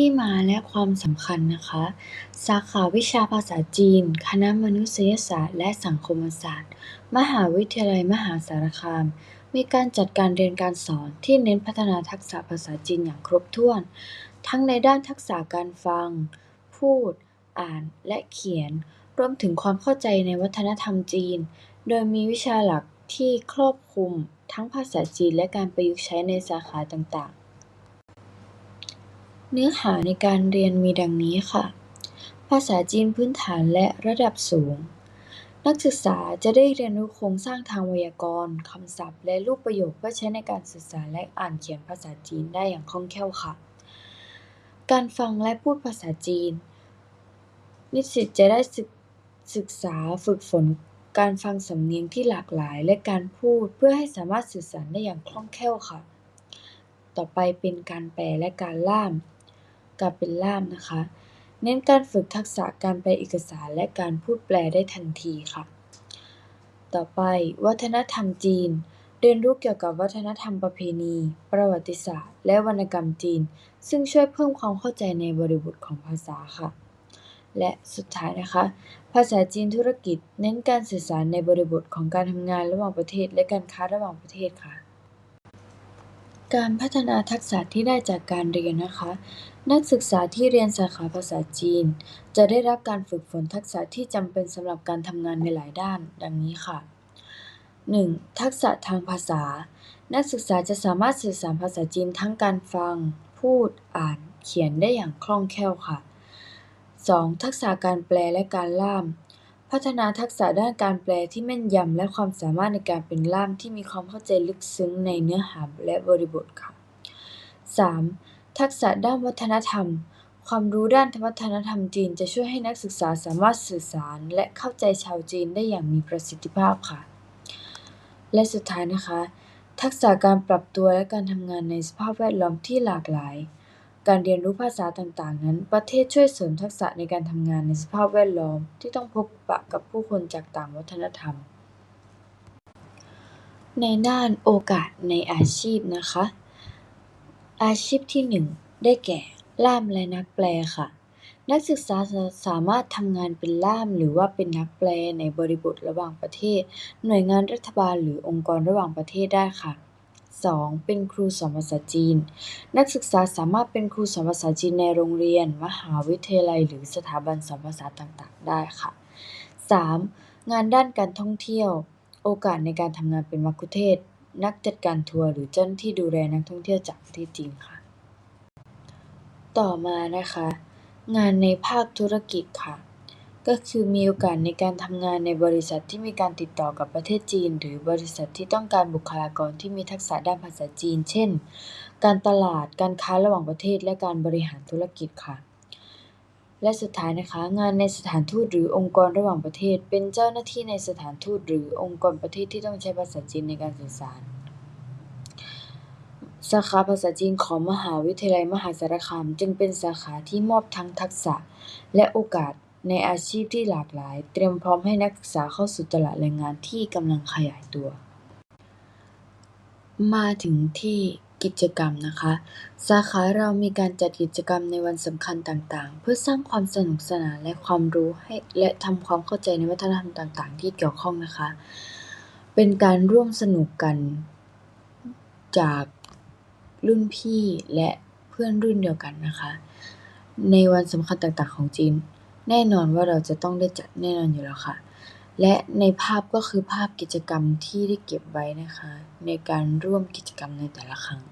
ที่มาและความสำคัญนะคะ สาขาวิชาภาษาจีน คณะมนุษยศาสตร์และสังคมศาสตร์ มหาวิทยาลัยมหาสารคาม มีการจัดการเรียนการสอนที่เน้นพัฒนาทักษะภาษาจีนอย่างครบถ้วน ทั้งในด้านทักษะการฟัง พูด อ่าน และเขียน รวมถึงความเข้าใจในวัฒนธรรมจีน โดยมีวิชาหลักที่ครอบคลุมทั้งภาษาจีนและการประยุกต์ใช้ในสาขาต่างๆ เนื้อหาในการเรียนมีดังนี้ค่ะ ภาษาจีนพื้นฐานและระดับสูง นักศึกษาจะได้เรียนรู้โครงสร้างทางไวยากรณ์ คำศัพท์ และรูปประโยคเพื่อใช้ในการสื่อสารและอ่านเขียนภาษาจีนได้อย่างคล่องแคล่วค่ะ การฟังและพูดภาษาจีน นิสิตจะได้ศึกษาฝึกฝนการฟังสำเนียงที่หลากหลาย และการพูดเพื่อให้สามารถสื่อสารได้อย่างคล่องแคล่วค่ะ ต่อไปเป็นการแปลและการล่าม การเป็นล่ามนะคะ เน้นการฝึกทักษะการแปลเอกสารและการพูดแปลได้ทันทีค่ะ ต่อไปวัฒนธรรมจีน เรียนรู้เกี่ยวกับวัฒนธรรมประเพณี ประวัติศาสตร์ และวรรณกรรมจีน ซึ่งช่วยเพิ่มความเข้าใจในบริบทของภาษาค่ะ และสุดท้ายนะคะ ภาษาจีนธุรกิจ เน้นการสื่อสารในบริบทของการทำงานระหว่างประเทศ และการค้าระหว่างประเทศค่ะการพัฒนาทักษะที่ได้จากการเรียนนะคะ นักศึกษาที่เรียนสาขาภาษาจีนจะได้รับการฝึกฝนทักษะที่จำเป็นสำหรับการทำงานในหลายด้าน ดังนี้ค่ะ หนึ่ง ทักษะทางภาษา นักศึกษาจะสามารถสื่อสารภาษาจีนทั้งการฟัง พูด อ่าน เขียนได้อย่างคล่องแคล่วค่ะ สอง ทักษะการแปลและการล่าม พัฒนาทักษะด้านการแปลที่แม่นยำ และความสามารถในการเป็นล่ามที่มีความเข้าใจลึกซึ้งในเนื้อหาและบริบทค่ะสาม ทักษะด้านวัฒนธรรม ความรู้ด้านวัฒนธรรมจีนจะช่วยให้นักศึกษาสามารถสื่อสารและเข้าใจชาวจีนได้อย่างมีประสิทธิภาพค่ะ และสุดท้ายนะคะ ทักษะการปรับตัวและการทำงานในสภาพแวดล้อมที่หลากหลาย การเรียนรู้ภาษาต่าง ๆ นั้น ประเทศช่วยเสริมทักษะในการทำงานในสภาพแวดล้อมที่ต้องพบปะกับผู้คนจากต่างวัฒนธรรม ในด้านโอกาสในอาชีพนะคะ อาชีพที่หนึ่ง ได้แก่ ล่ามและนักแปลค่ะ นักศึกษาสามารถทำงานเป็นล่าม หรือว่าเป็นนักแปลในบริบทระหว่างประเทศ หน่วยงานรัฐบาล หรือองค์กรระหว่างประเทศได้ค่ะ สอง เป็นครูสอนภาษาจีน นักศึกษาสามารถเป็นครูสอนภาษาจีนในโรงเรียน มหาวิทยาลัย หรือสถาบันสอนภาษาต่าง ๆ ได้ค่ะ สาม งานด้านการท่องเที่ยว โอกาสในการทำงานเป็นมัคคุเทศก์ นักจัดการทัวร์หรือเจ้าหน้าที่ดูแลนักท่องเที่ยวจากประเทศจีนค่ะ ต่อมานะคะ งานในภาคธุรกิจค่ะ ก็คือมีโอกาสในการทำงานในบริษัทที่มีการติดต่อกับประเทศจีน หรือบริษัทที่ต้องการบุคลากรที่มีทักษะด้านภาษาจีน เช่น การตลาด การค้าระหว่างประเทศ และการบริหารธุรกิจค่ะ และสุดท้ายนะคะ งานในสถานทูตหรือองค์กรระหว่างประเทศ เป็นเจ้าหน้าที่ในสถานทูตหรือองค์กรประเทศที่ต้องใช้ภาษาจีนในการสื่อสาร สาขาภาษาจีนของมหาวิทยาลัยมหาสารคาม จึงเป็นสาขาที่มอบทั้งทักษะและโอกาสในอาชีพที่หลากหลาย เตรียมพร้อมให้นักศึกษาเข้าสู่ตลาดแรงงานที่กำลังขยายตัว มาถึงที่ กิจกรรมนะคะ สาขาเรามีการจัดกิจกรรมในวันสำคัญต่างๆเพื่อสร้างความสนุกสนานและความรู้ให้ และทำความเข้าใจในวัฒนธรรมต่างๆที่เกี่ยวข้องนะคะ เป็นการร่วมสนุกกันจากรุ่นพี่และเพื่อนรุ่นเดียวกันนะคะ ในวันสำคัญต่างๆของจีน แน่นอนว่าเราจะต้องได้จัดแน่นอนอยู่แล้วค่ะ และในภาพก็คือภาพกิจกรรมที่ได้เก็บไว้นะคะ ในการร่วมกิจกรรมในแต่ละครั้ง